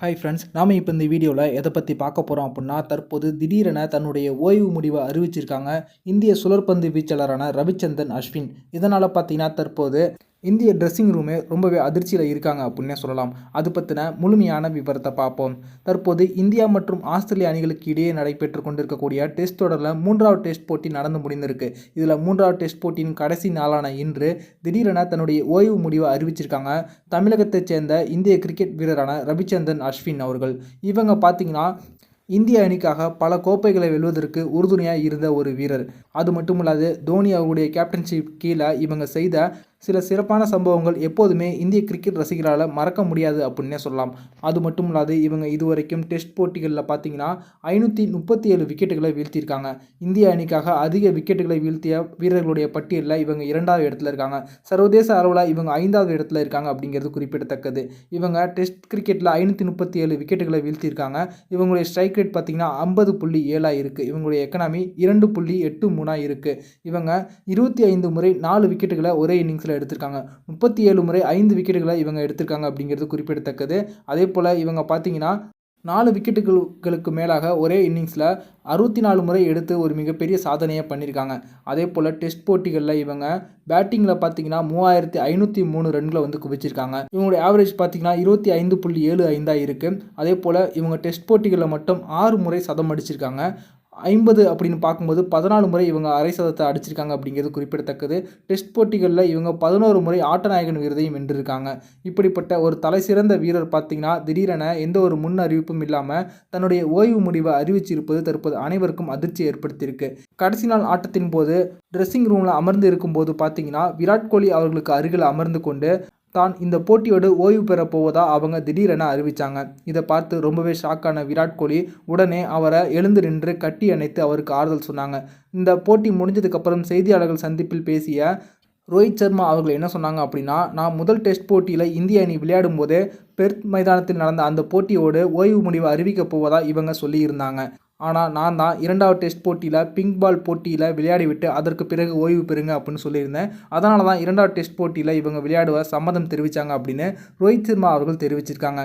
Hi friends நாம் இப்போ இந்த வீடியோவில் எதை பற்றி பார்க்க போகிறோம் அப்படின்னா தற்போது திடீரென தன்னுடைய ஓய்வு முடிவை அறிவிச்சிருக்காங்க இந்திய சுழற்பந்து வீச்சாளரான ரவிச்சந்திரன் அஸ்வின். இதனால் பார்த்தீங்கன்னா தற்போது இந்திய ட்ரெஸ்ஸிங் ரூமே ரொம்பவே அதிர்ச்சியில் இருக்காங்க அப்படின்னே சொல்லலாம். அது பற்றின முழுமையான விவரத்தை பார்ப்போம். தற்போது இந்தியா மற்றும் ஆஸ்திரேலிய அணிகளுக்கு இடையே நடைபெற்று கொண்டிருக்கக்கூடிய டெஸ்ட் தொடரில் மூன்றாவது டெஸ்ட் போட்டி நடந்து முடிந்திருக்கு. இதில் மூன்றாவது டெஸ்ட் போட்டியின் கடைசி நாளான இன்று திடீரென தன்னுடைய ஓய்வு முடிவை அறிவிச்சிருக்காங்க. தமிழகத்தைச் சேர்ந்த இந்திய கிரிக்கெட் வீரரான ரவிச்சந்திரன் அஸ்வின் அவர்கள். இவங்க பார்த்தீங்கன்னா இந்திய அணிக்காக பல கோப்பைகளை வெல்வதற்கு உறுதுணையாக இருந்த ஒரு வீரர். அது மட்டும் இல்லாது தோனி அவருடைய கேப்டன்ஷிப் கீழே இவங்க செய்த சில சிறப்பான சம்பவங்கள் எப்போதுமே இந்திய கிரிக்கெட் ரசிகரால் மறக்க முடியாது அப்படின்னே சொல்லலாம். அது மட்டும் இல்லாது இவங்க இதுவரைக்கும் டெஸ்ட் போட்டிகளில் பார்த்தீங்கன்னா ஐநூற்றி முப்பத்தி ஏழு விக்கெட்டுகளை வீழ்த்தியிருக்காங்க. இந்திய அணிக்காக அதிக விக்கெட்டுகளை வீழ்த்திய வீரர்களுடைய பட்டியலில் இவங்க இரண்டாவது இடத்துல இருக்காங்க. சர்வதேச அளவில் இவங்க ஐந்தாவது இடத்துல இருக்காங்க அப்படிங்கிறது குறிப்பிடத்தக்கது. இவங்க டெஸ்ட் கிரிக்கெட்டில் ஐநூற்றி முப்பத்தி ஏழு விக்கெட்டுகளை வீழ்த்தியிருக்காங்க. இவங்களுடைய ஸ்ட்ரைக் ரேட் பார்த்தீங்கன்னா ஐம்பது புள்ளி ஏழாக இருக்குது இவங்களுடைய எக்கனாமி இரண்டு புள்ளி எட்டு மூணாக இருக்குது இவங்க இருபத்தி ஐந்து முறை நாலு விக்கெட்டுகளை ஒரே இன்னிங்ஸ் இன்னிங்ஸில் எடுத்திருக்காங்க. முப்பத்தி ஏழு முறை ஐந்து விக்கெட்டுகளை இவங்க எடுத்திருக்காங்க அப்படிங்கிறது குறிப்பிடத்தக்கது. அதே போல் இவங்க பார்த்தீங்கன்னா நாலு விக்கெட்டுகளுக்கு மேலாக ஒரே இன்னிங்ஸில் அறுபத்தி நாலு முறை எடுத்து ஒரு மிகப்பெரிய சாதனையை பண்ணியிருக்காங்க அதே போல் டெஸ்ட் போட்டிகளில் இவங்க பேட்டிங்கில் பார்த்தீங்கன்னா மூவாயிரத்தி ஐநூற்றி மூணு ரன்களை வந்து குவிச்சிருக்காங்க. இவங்களுடைய ஆவரேஜ் பார்த்தீங்கன்னா இருபத்தி ஐந்து புள்ளி ஏழு ஐந்தாக இருக்குது அதே போல் இவங்க டெஸ்ட் போட்டிகளில் மட்டும் ஆறு முறை சதம் அடிச்சிருக்காங்க. ஐம்பது அப்படின்னு பார்க்கும்போது பதினாலு முறை இவங்க அரை சதத்தை அடிச்சிருக்காங்க அப்படிங்கிறது குறிப்பிடத்தக்கது. டெஸ்ட் போட்டிகளில் இவங்க பதினோரு முறை ஆட்டநாயகன் விருதையும் வென்றிருக்காங்க. இப்படிப்பட்ட ஒரு தலை சிறந்த வீரர் பார்த்தீங்கன்னா திடீரென எந்த ஒரு முன் அறிவிப்பும் இல்லாமல் தன்னுடைய ஓய்வு முடிவை அறிவிச்சிருப்பது தற்போது அனைவருக்கும் அதிர்ச்சி ஏற்படுத்தியிருக்கு. கடைசி நாள் ஆட்டத்தின் போது ட்ரெஸ்ஸிங் ரூமில் அமர்ந்து இருக்கும்போது பார்த்தீங்கன்னா விராட் கோலி அவர்களுக்கு அருகில் அமர்ந்து கொண்டு தான் இந்த போட்டியோடு ஓய்வு பெற போவதா அவங்க திடீரென அறிவித்தாங்க இதை பார்த்து ரொம்பவே ஷாக்கான விராட் கோலி உடனே அவரை எழுந்து நின்று கட்டி அணைத்து அவருக்கு ஆறுதல் சொன்னாங்க. இந்த போட்டி முடிஞ்சதுக்கப்புறம் செய்தியாளர்கள் சந்திப்பில் பேசிய ரோஹித் சர்மா அவர்கள் என்ன சொன்னாங்க அப்படின்னா நான் முதல் டெஸ்ட் போட்டியில் இந்திய அணி விளையாடும் போதே பெர்த் மைதானத்தில் நடந்த அந்த போட்டியோடு ஓய்வு முடிவை அறிவிக்கப் போவதாக இவங்க சொல்லியிருந்தாங்க. ஆனால் நான் தான் இரண்டாவது டெஸ்ட் போட்டியில் பிங்க் பால் போட்டியில் விளையாடிவிட்டு அதற்கு பிறகு ஓய்வு பெறுங்க அப்படின்னு சொல்லியிருந்தேன். அதனால தான் இரண்டாவது டெஸ்ட் போட்டியில் இவங்க விளையாடுவ சம்மதம் தெரிவித்தாங்க அப்படின்னு ரோஹித் சர்மா அவர்கள் தெரிவிச்சிருக்காங்க.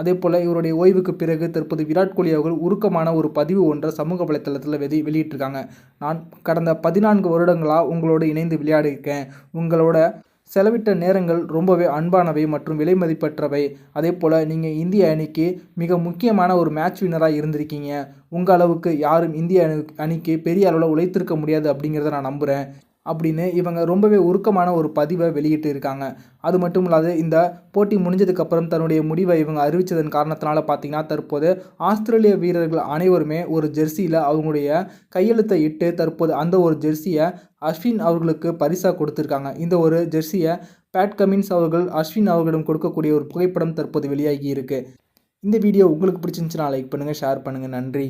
அதே போல் இவருடைய ஓய்வுக்கு பிறகு தற்போது விராட் கோலி அவர்கள் உருக்கமான ஒரு பதிவு ஒன்றை சமூக வலைத்தளத்தில் வெளி வெளியிட்டிருக்காங்க. நான் கடந்த பதினான்கு வருடங்களாக உங்களோடு இணைந்து விளையாடிருக்கேன். உங்களோட செலவிட்ட நேரங்கள் ரொம்பவே அன்பானவை மற்றும் விலை மதிப்பற்றவை. அதே போல் நீங்கள் இந்திய அணிக்கு மிக முக்கியமான ஒரு மேட்ச் வின்னராக இருந்திருக்கீங்க. உங்கள் அளவுக்கு யாரும் இந்திய அணி அணிக்கு பெரிய அளவில் உழைத்திருக்க முடியாது அப்படிங்கிறத நான் நம்புகிறேன் அப்படின்னு இவங்க ரொம்பவே உருக்கமான ஒரு பதிவை வெளியிட்டு இருக்காங்க. அது மட்டும் இல்லாது இந்த போட்டி முடிஞ்சதுக்கப்புறம் தன்னுடைய முடிவை இவங்க அறிவித்ததன் காரணத்தினால பார்த்தீங்கன்னா தற்போது ஆஸ்திரேலிய வீரர்கள் அனைவருமே ஒரு ஜெர்சியில் அவங்களுடைய கையெழுத்தை இட்டு தற்போது அந்த ஒரு ஜெர்சியை அஸ்வின் அவர்களுக்கு பரிசாக கொடுத்துருக்காங்க. இந்த ஒரு ஜெர்சியை பேட் கமின்ஸ் அவர்கள் அஸ்வின் அவர்களிடம் கொடுக்கக்கூடிய ஒரு புகைப்படம் தற்போது வெளியாகி இருக்குது இந்த வீடியோ உங்களுக்கு பிடிச்சிருந்துச்சுன்னா லைக் பண்ணுங்கள் ஷேர் பண்ணுங்கள் நன்றி.